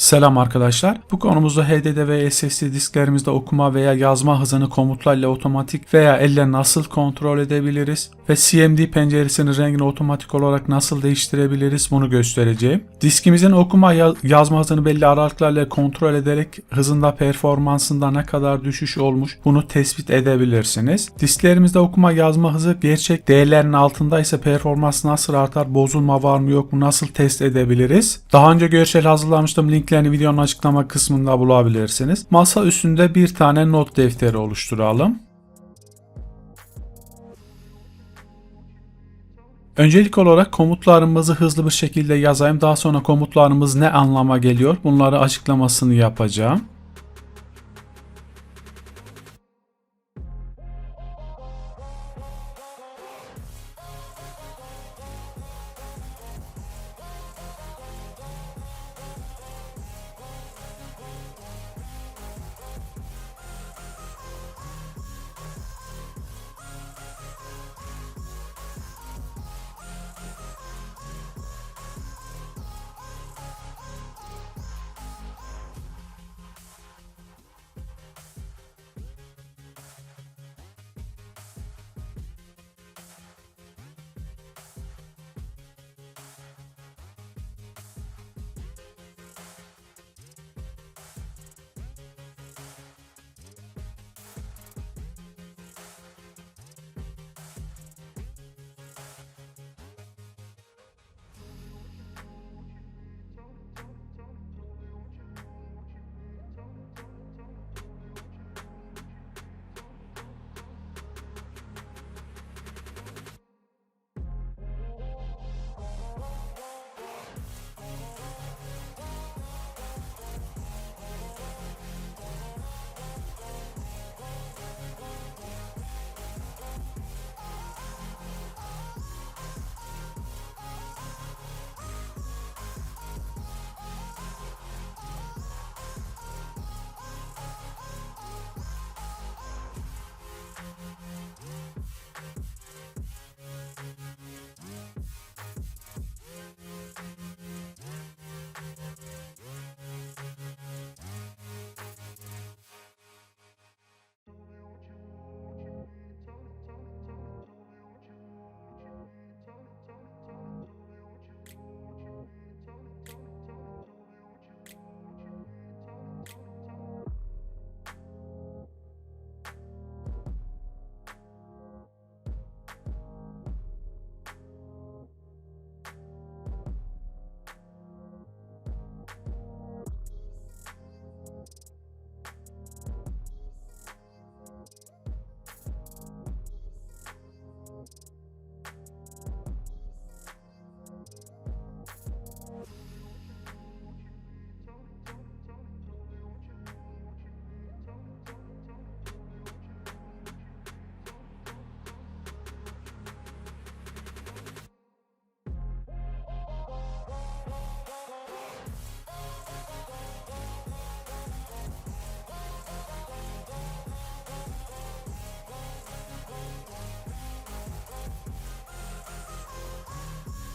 Selam arkadaşlar. Bu konumuzda HDD ve SSD disklerimizde okuma veya yazma hızını komutlarla otomatik veya elle nasıl kontrol edebiliriz ve CMD penceresinin rengini otomatik olarak nasıl değiştirebiliriz bunu göstereceğim. Diskimizin okuma ya- yazma hızını belli aralıklarla kontrol ederek hızında performansında ne kadar düşüş olmuş bunu tespit edebilirsiniz. Disklerimizde okuma yazma hızı gerçek değerlerin altında ise performans nasıl artar, bozulma var mı yok mu nasıl test edebiliriz? Daha önce görsel hazırlamıştım. Linklerini videonun açıklama kısmında bulabilirsiniz. Masa üstünde bir tane not defteri oluşturalım. Öncelik olarak komutlarımızı hızlı bir şekilde yazayım. Daha sonra komutlarımız ne anlama geliyor bunları açıklamasını yapacağım.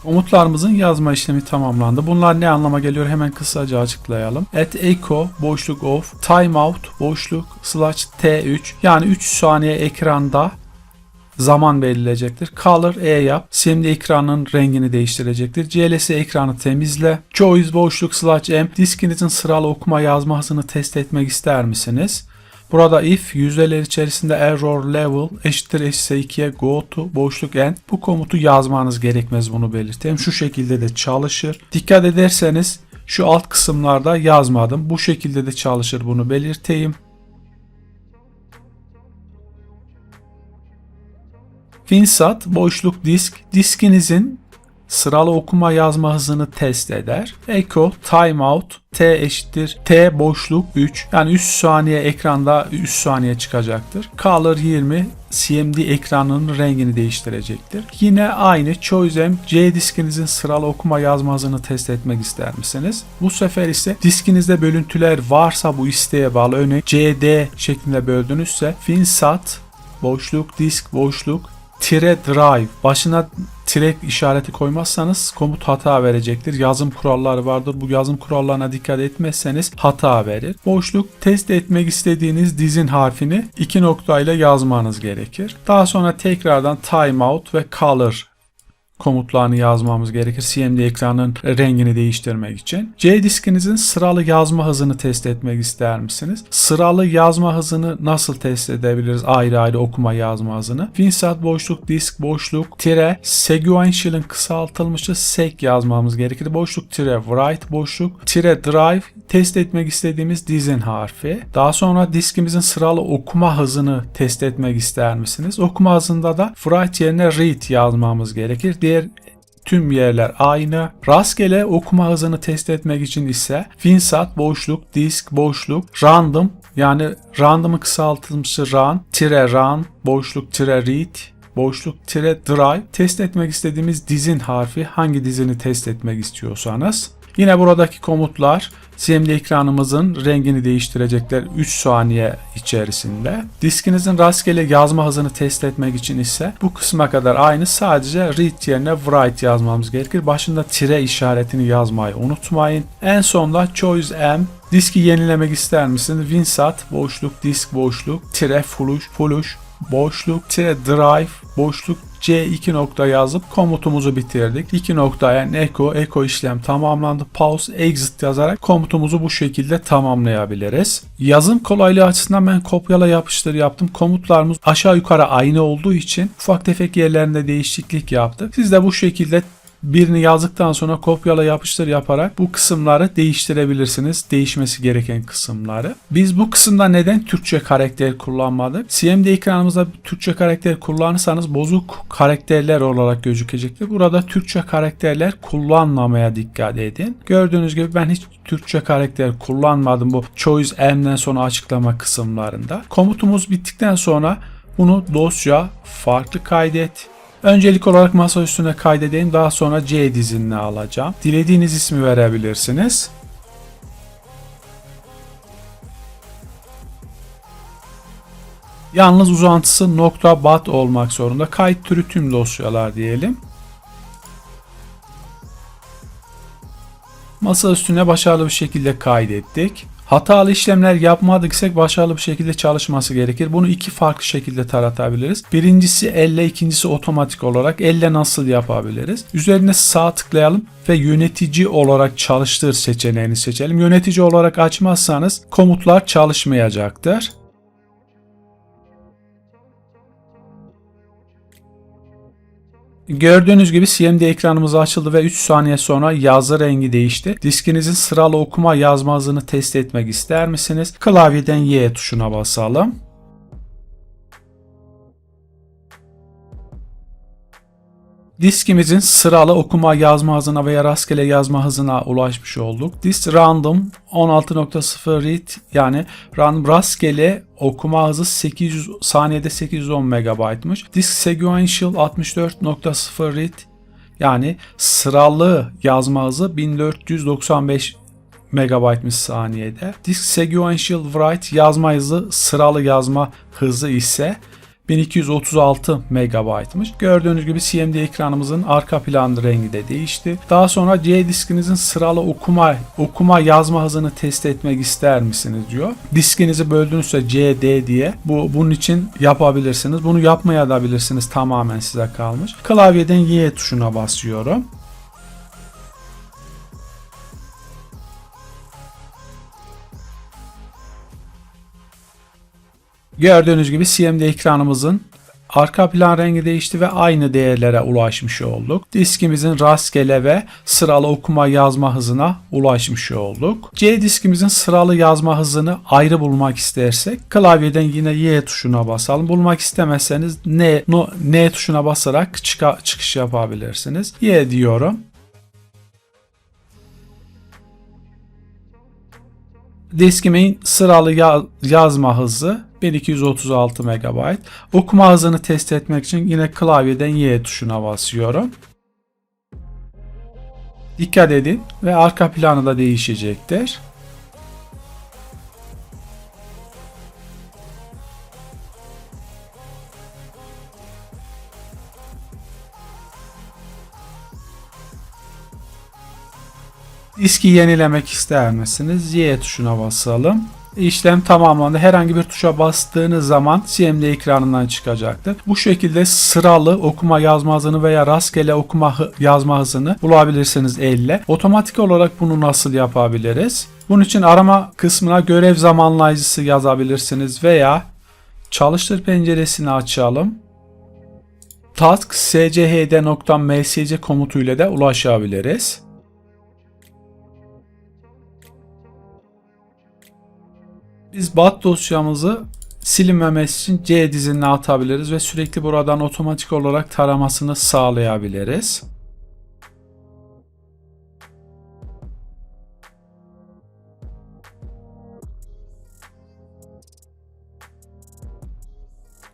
Komutlarımızın yazma işlemi tamamlandı. Bunlar ne anlama geliyor hemen kısaca açıklayalım. At echo boşluk off, timeout boşluk slash t3 yani 3 saniye ekranda zaman belirleyecektir. Color E yap. Şimdi ekranın rengini değiştirecektir. CLS ekranı temizle. Choice boşluk slash M. Diskinizin sıralı okuma yazma hızını test etmek ister misiniz? Burada if yüzdeler içerisinde error level eşittir eşitse 2'ye go to boşluk end bu komutu yazmanız gerekmez bunu belirteyim. Şu şekilde de çalışır. Dikkat ederseniz şu alt kısımlarda yazmadım. Bu şekilde de çalışır bunu belirteyim. FinSat boşluk disk diskinizin sıralı okuma yazma hızını test eder. Echo timeout t eşittir t boşluk 3 yani 3 saniye ekranda 3 saniye çıkacaktır. Color 20 CMD ekranının rengini değiştirecektir. Yine aynı Choice M C diskinizin sıralı okuma yazma hızını test etmek ister misiniz? Bu sefer ise diskinizde bölüntüler varsa bu isteğe bağlı örneğin CD şeklinde böldünüzse FinSat boşluk disk boşluk tire drive başına tire işareti koymazsanız komut hata verecektir. Yazım kuralları vardır. Bu yazım kurallarına dikkat etmezseniz hata verir. Boşluk test etmek istediğiniz dizin harfini iki noktayla yazmanız gerekir. Daha sonra tekrardan timeout ve color komutlarını yazmamız gerekir. CMD ekranın rengini değiştirmek için. C diskinizin sıralı yazma hızını test etmek ister misiniz? Sıralı yazma hızını nasıl test edebiliriz? Ayrı ayrı okuma yazma hızını. WinSat boşluk, disk boşluk, tire, sequential'ın kısaltılmışı sec yazmamız gerekir. Boşluk tire write boşluk, tire drive test etmek istediğimiz dizin harfi. Daha sonra diskimizin sıralı okuma hızını test etmek ister misiniz? Okuma hızında da write yerine read yazmamız gerekir. Diğer tüm yerler aynı. Rastgele okuma hızını test etmek için ise WinSat boşluk, disk boşluk, random yani random'ı kısaltılmışı run, tire run, boşluk tire read, boşluk tire drive test etmek istediğimiz dizin harfi hangi dizini test etmek istiyorsanız. Yine buradaki komutlar CMD ekranımızın rengini değiştirecekler 3 saniye içerisinde. Diskinizin rastgele yazma hızını test etmek için ise bu kısma kadar aynı sadece read yerine write yazmamız gerekir. Başında tire işaretini yazmayı unutmayın. En sonda choice M Diski yenilemek ister misiniz? WinSat boşluk disk boşluk tire flush flush boşluk tire drive boşluk C2 nokta yazıp komutumuzu bitirdik. 2 noktaya echo, echo işlem tamamlandı. Pause, exit yazarak komutumuzu bu şekilde tamamlayabiliriz. Yazım kolaylığı açısından ben kopyala yapıştır yaptım. Komutlarımız aşağı yukarı aynı olduğu için ufak tefek yerlerinde değişiklik yaptık. Siz de bu şekilde birini yazdıktan sonra kopyala yapıştır yaparak bu kısımları değiştirebilirsiniz. Değişmesi gereken kısımları. Biz bu kısımda neden Türkçe karakter kullanmadık? CMD ekranımızda Türkçe karakter kullanırsanız bozuk karakterler olarak gözükecektir. Burada Türkçe karakterler kullanmamaya dikkat edin. Gördüğünüz gibi ben hiç Türkçe karakter kullanmadım bu choice M'den sonra açıklama kısımlarında. Komutumuz bittikten sonra bunu dosya farklı kaydet Öncelik olarak masa üstüne kaydedeyim. Daha sonra C dizinine alacağım. Dilediğiniz ismi verebilirsiniz. Yalnız uzantısı .bat olmak zorunda. Kayıt türü tüm dosyalar diyelim. Masa üstüne başarılı bir şekilde kaydettik. Hatalı işlemler yapmadıksak başarılı bir şekilde çalışması gerekir. Bunu iki farklı şekilde taratabiliriz. Birincisi elle, ikincisi otomatik olarak. Elle nasıl yapabiliriz? Üzerine sağ tıklayalım ve yönetici olarak çalıştır seçeneğini seçelim. Yönetici olarak açmazsanız komutlar çalışmayacaktır. Gördüğünüz gibi CMD ekranımız açıldı ve 3 saniye sonra yazı rengi değişti. Diskinizin sıralı okuma yazma hızını test etmek ister misiniz? Klavyeden Y tuşuna basalım. Diskimizin sıralı okuma yazma hızına veya rastgele yazma hızına ulaşmış olduk. Disk random 16.0 read yani random rastgele okuma hızı 800 saniyede 810 MB'mış. Disk sequential 64.0 read yani sıralı yazma hızı 1495 megabaytmış saniyede. Disk sequential write yazma hızı sıralı yazma hızı ise 1236 MB'mış. Gördüğünüz gibi CMD ekranımızın arka plan rengi de değişti. Daha sonra C diskinizin sıralı okuma okuma yazma hızını test etmek ister misiniz diyor. Diskinizi böldüğünüzde C, D diye bu bunun için yapabilirsiniz. Bunu yapmaya da bilirsiniz. Tamamen size kalmış. Klavyeden Y tuşuna basıyorum. Gördüğünüz gibi CMD ekranımızın arka plan rengi değişti ve aynı değerlere ulaşmış olduk. Diskimizin rastgele ve sıralı okuma yazma hızına ulaşmış olduk. C diskimizin sıralı yazma hızını ayrı bulmak istersek klavyeden yine Y tuşuna basalım. Bulmak istemezseniz N, N tuşuna basarak çıkış yapabilirsiniz. Y diyorum. Diskimin sıralı ya yazma hızı 1236 MB. Okuma hızını test etmek için yine klavyeden Y tuşuna basıyorum. Dikkat edin ve arka planı da değişecektir. Diski yenilemek ister misiniz? Y tuşuna basalım. İşlem tamamlandı. Herhangi bir tuşa bastığınız zaman CMD ekranından çıkacaktır. Bu şekilde sıralı okuma yazma hızını veya rastgele okuma yazma hızını bulabilirsiniz elle. Otomatik olarak bunu nasıl yapabiliriz? Bunun için arama kısmına görev zamanlayıcısı yazabilirsiniz veya çalıştır penceresini açalım. Task schd.msc komutuyla da ulaşabiliriz. Biz bat dosyamızı silinmemesi için C dizinine atabiliriz ve sürekli buradan otomatik olarak taramasını sağlayabiliriz.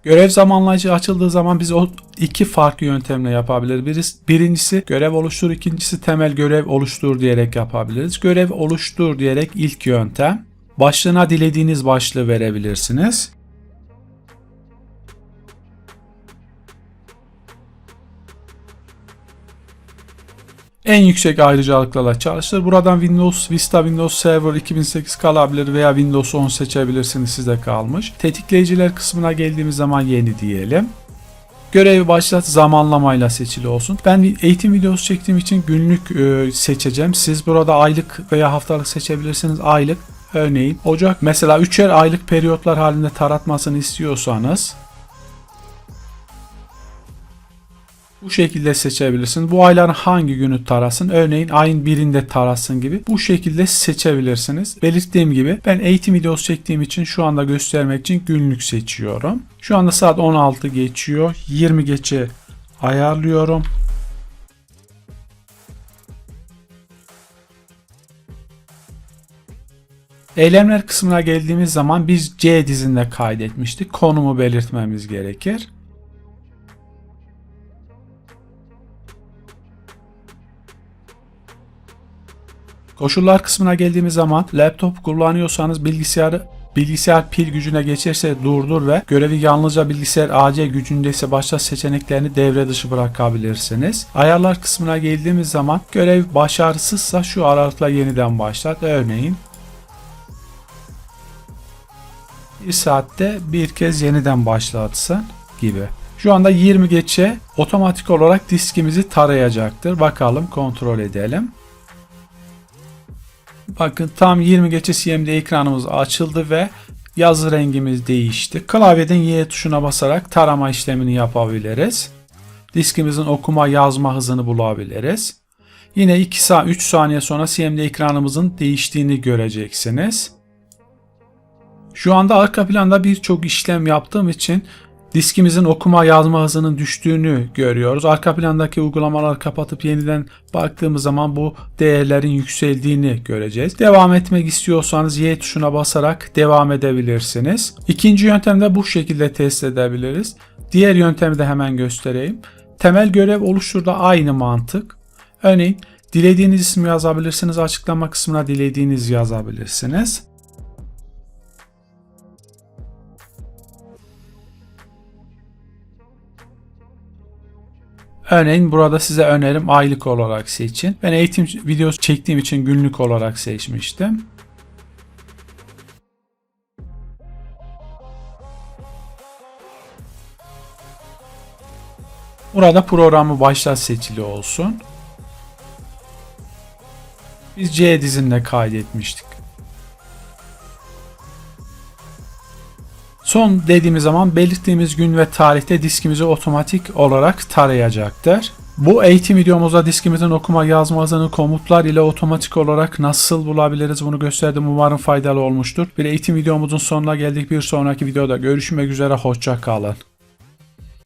Görev zamanlayıcı açıldığı zaman biz o iki farklı yöntemle yapabiliriz. Birincisi görev oluştur, ikincisi temel görev oluştur diyerek yapabiliriz. Görev oluştur diyerek ilk yöntem. Başlığına dilediğiniz başlığı verebilirsiniz. En yüksek ayrıcalıklarla çalıştır. Buradan Windows Vista, Windows Server 2008 kalabilir veya Windows 10 seçebilirsiniz size kalmış. Tetikleyiciler kısmına geldiğimiz zaman yeni diyelim. Görevi başlat zamanlamayla seçili olsun. Ben eğitim videosu çektiğim için günlük e, seçeceğim. Siz burada aylık veya haftalık seçebilirsiniz. Aylık örneğin Ocak mesela 3'er aylık periyotlar halinde taratmasını istiyorsanız Bu şekilde seçebilirsiniz. Bu ayların hangi günü tarasın? Örneğin ayın birinde tarasın gibi. Bu şekilde seçebilirsiniz. Belirttiğim gibi ben eğitim videosu çektiğim için şu anda göstermek için günlük seçiyorum. Şu anda saat 16 geçiyor. 20 geçe ayarlıyorum. Eylemler kısmına geldiğimiz zaman biz C dizinde kaydetmiştik. Konumu belirtmemiz gerekir. Koşullar kısmına geldiğimiz zaman laptop kullanıyorsanız bilgisayarı bilgisayar pil gücüne geçerse durdur ve görevi yalnızca bilgisayar AC gücündeyse başlat seçeneklerini devre dışı bırakabilirsiniz. Ayarlar kısmına geldiğimiz zaman görev başarısızsa şu aralıkla yeniden başlat. Örneğin bir saatte bir kez yeniden başlatsın gibi. Şu anda 20 geçe otomatik olarak diskimizi tarayacaktır. Bakalım kontrol edelim. Bakın tam 20 geçe CMD ekranımız açıldı ve yazı rengimiz değişti. Klavyeden Y tuşuna basarak tarama işlemini yapabiliriz. Diskimizin okuma yazma hızını bulabiliriz. Yine 2 saat 3 saniye sonra CMD ekranımızın değiştiğini göreceksiniz. Şu anda arka planda birçok işlem yaptığım için diskimizin okuma yazma hızının düştüğünü görüyoruz. Arka plandaki uygulamaları kapatıp yeniden baktığımız zaman bu değerlerin yükseldiğini göreceğiz. Devam etmek istiyorsanız Y tuşuna basarak devam edebilirsiniz. İkinci yöntemde bu şekilde test edebiliriz. Diğer yöntemi de hemen göstereyim. Temel görev oluşturda aynı mantık. Örneğin dilediğiniz ismi yazabilirsiniz. Açıklama kısmına dilediğiniz yazabilirsiniz. Örneğin burada size önerim aylık olarak seçin. Ben eğitim videosu çektiğim için günlük olarak seçmiştim. Burada programı başlat seçili olsun. Biz C dizinde kaydetmiştik. Son dediğimiz zaman belirttiğimiz gün ve tarihte diskimizi otomatik olarak tarayacaktır. Bu eğitim videomuzda diskimizin okuma yazma hızını komutlar ile otomatik olarak nasıl bulabiliriz bunu gösterdim. Umarım faydalı olmuştur. Bir eğitim videomuzun sonuna geldik. Bir sonraki videoda görüşmek üzere. Hoşça kalın.